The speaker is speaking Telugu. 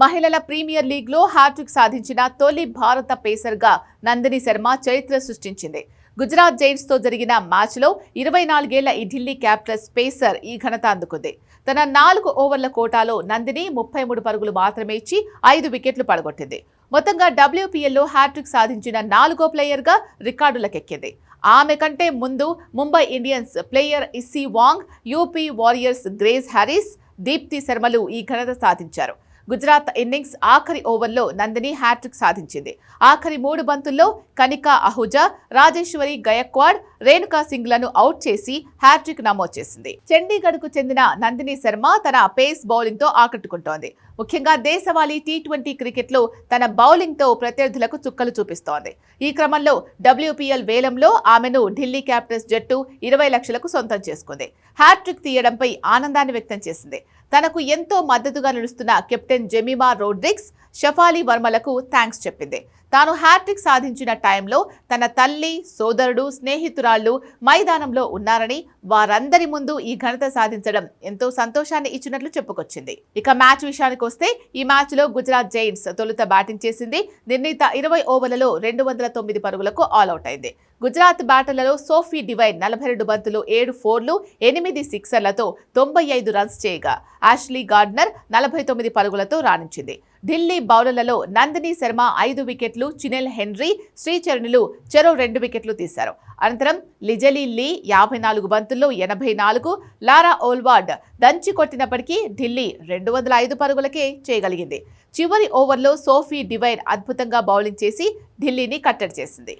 మహిళల ప్రీమియర్ లీగ్లో హ్యాట్రిక్ సాధించిన తొలి భారత పేసర్గా నందిని శర్మ చరిత్ర సృష్టించింది. గుజరాత్ జైంట్స్తో జరిగిన మ్యాచ్లో ఇరవై నాలుగేళ్ళ ఈ ఢిల్లీ క్యాపిటల్స్ పేసర్ ఈ ఘనత అందుకుంది. తన నాలుగు ఓవర్ల కోటాలో నందిని ముప్పై మూడు పరుగులు మాత్రమే ఇచ్చి ఐదు వికెట్లు పడగొట్టింది. మొత్తంగా డబ్ల్యూపీఎల్లో హ్యాట్రిక్ సాధించిన నాలుగో ప్లేయర్గా రికార్డులకెక్కింది. ఆమె కంటే ముందు Mumbai Indians player Issy Wong UP Warriors Grace Harris Deepti శర్మలు ఈ ఘనత సాధించారు. గుజరాత్ ఇన్నింగ్స్ ఆఖరి ఓవర్లో నందిని హ్యాట్రిక్ సాధించింది. ఆఖరి మూడు బంతుల్లో కనికా అహుజా రాజేశ్వరి గయక్వాడ్ రేణుకా సింగ్లను అవుట్ చేసి హ్యాట్రిక్ నమోదు చేసింది. చండీగఢ్కు చెందిన నందిని శర్మ తన పేస్ బౌలింగ్తో ఆకట్టుకుంటోంది. ముఖ్యంగా దేశవాళీ టీ ట్వంటీ క్రికెట్లో తన బౌలింగ్తో ప్రత్యర్థులకు చుక్కలు చూపిస్తోంది. ఈ క్రమంలో డబ్ల్యూపీఎల్ వేలంలో ఆమెను ఢిల్లీ క్యాపిటల్స్ జట్టు ఇరవై లక్షలకు సొంతం చేసుకుంది. హ్యాట్రిక్ తీయడంపై ఆనందాన్ని వ్యక్తం చేసింది. తనకు ఎంతో మద్దతుగా నిలుస్తున్న కెప్టెన్ జెమిమా రోడ్రిక్స్ షఫాలి వర్మలకు థ్యాంక్స్ చెప్పింది. తాను హ్యాట్రిక్ సాధించిన టైంలో తన తల్లి సోదరుడు స్నేహితురాళ్ళు మైదానంలో ఉన్నారని వారందరి ముందు ఈ ఘనత సాధించడం ఎంతో సంతోషాన్ని ఇచ్చినట్లు చెప్పుకొచ్చింది. ఇక మ్యాచ్ విషయానికి వస్తే ఈ మ్యాచ్లో గుజరాత్ జైంట్స్ తొలుత బ్యాటింగ్ చేసింది. నిర్ణీత ఇరవై ఓవర్లలో రెండు వందల తొమ్మిది పరుగులకు ఆల్అౌట్ అయింది. గుజరాత్ బ్యాటర్లలో సోఫీ డివైన్ నలభై రెండు బంతులు ఏడు ఫోర్లు ఎనిమిది సిక్సర్లతో తొంభై ఐదు రన్స్ చేయగా ఆష్లీ గార్డ్నర్ నలభై తొమ్మిది పరుగులతో రాణించింది. ఢిల్లీ బౌలర్లలో నందిని శర్మ ఐదు వికెట్లు వికెట్లు చినెల్ హెన్రీ శ్రీచరణులు చెరో రెండు వికెట్లు తీశారు. అనంతరం లిజలీ లీ యాభై నాలుగు బంతుల్లో ఎనభై నాలుగు లారా ఓల్వార్డ్ దంచి కొట్టినప్పటికీ ఢిల్లీ రెండు వందల ఐదు పరుగులకే చేయగలిగింది. చివరి ఓవర్లో సోఫీ డివైన్ అద్భుతంగా బౌలింగ్ చేసి ఢిల్లీని కట్టడి చేసింది.